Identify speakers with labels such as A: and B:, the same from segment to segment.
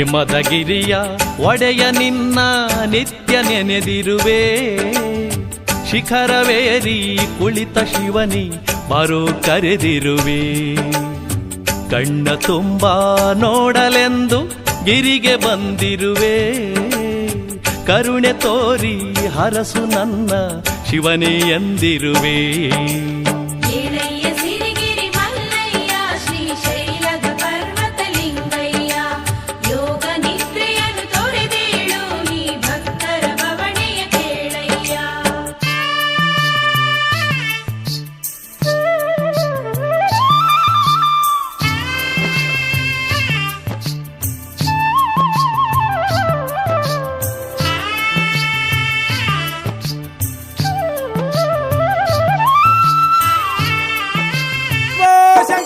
A: ಹಿಮದಗಿರಿಯ ಒಡೆಯ ನಿನ್ನ ನಿತ್ಯ ನೆನೆದಿರುವೆ. ಶಿಖರವೇರಿ ಕುಳಿತ ಶಿವನಿ ಬರೋ ಕರೆದಿರುವೆ. ಕಣ್ಣ ತುಂಬ ನೋಡಲೆಂದು ಗಿರಿಗೆ ಬಂದಿರುವೆ. ಕರುಣೆ ತೋರಿ ಹರಸು ನನ್ನ ಶಿವನೇ ಎಂದಿರುವೆ.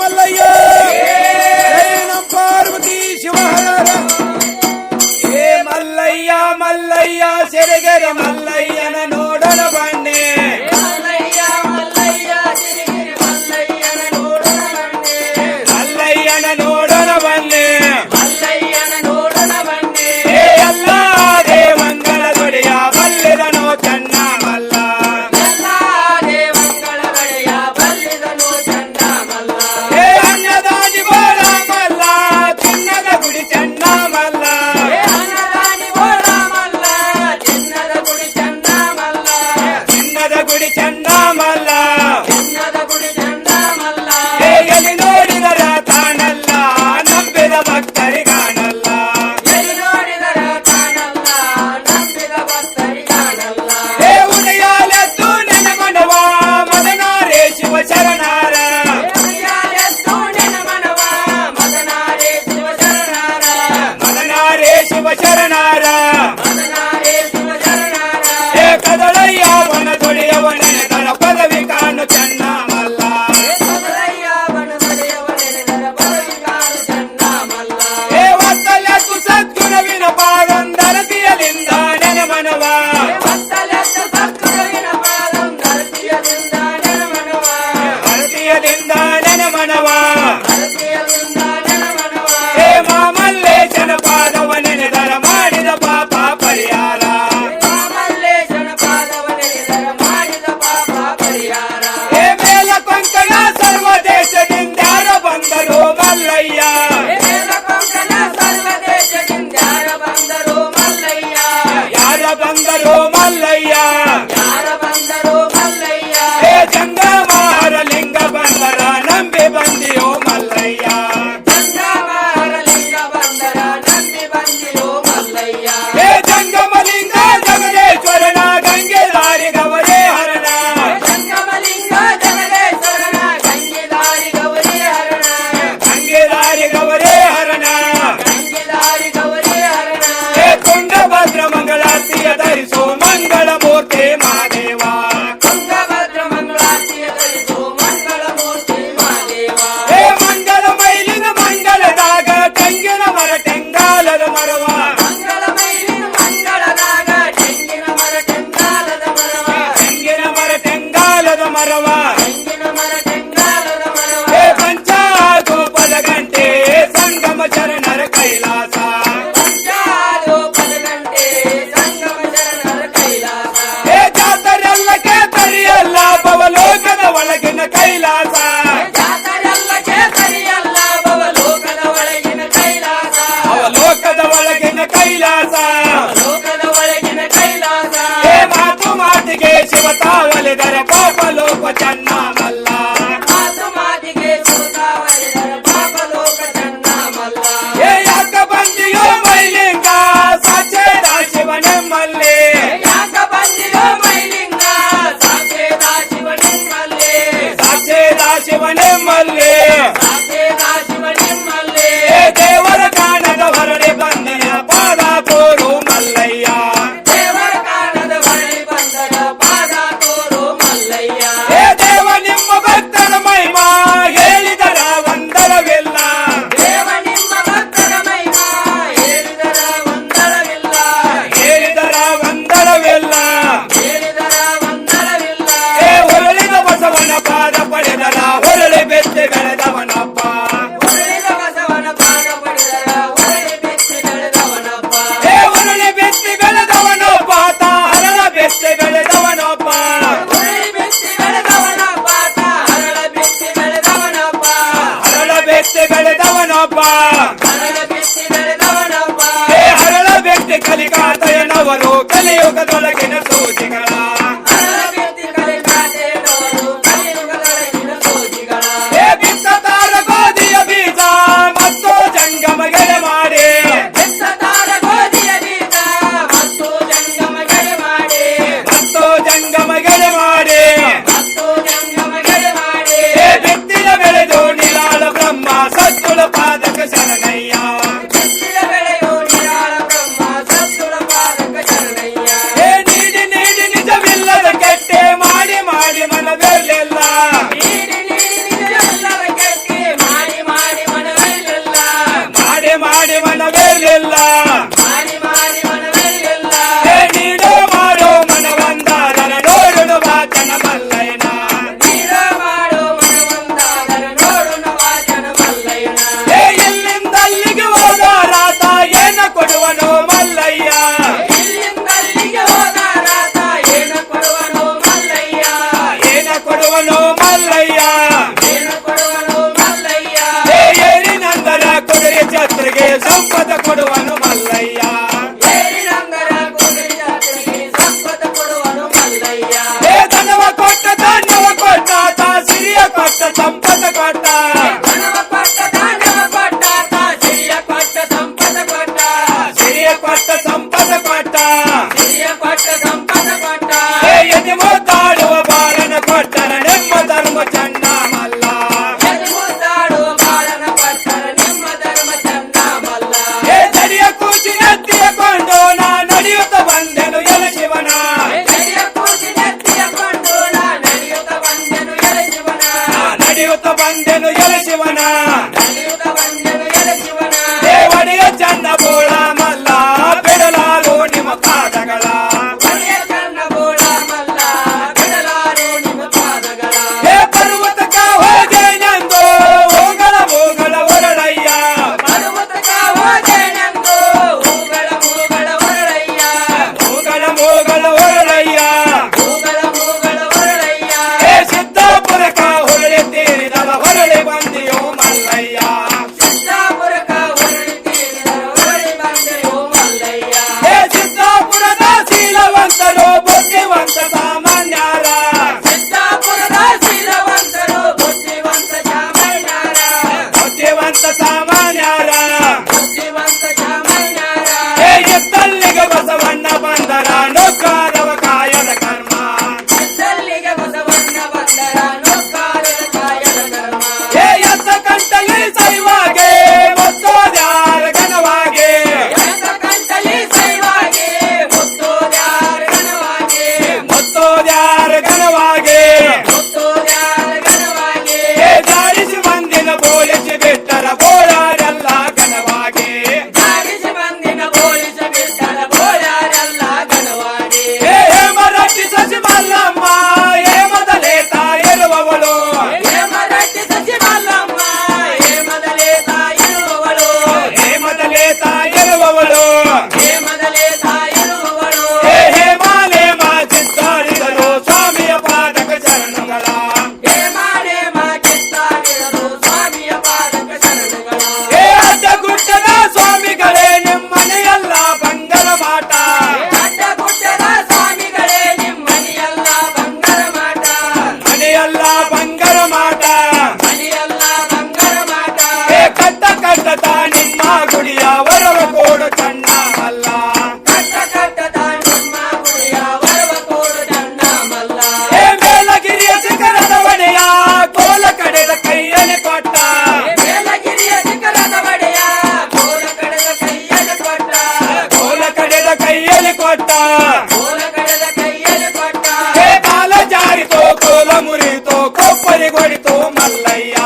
B: Mallya amor que mate. ధర కోపలోపచంద ಹರಳ ವ್ಯಕ್ತಿ ಕಲಿಕಾತಯನವರು ಕಲಿಯುಗದೊಳಗಿನ కోడితో మల్లయ్య.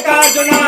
B: কার্য না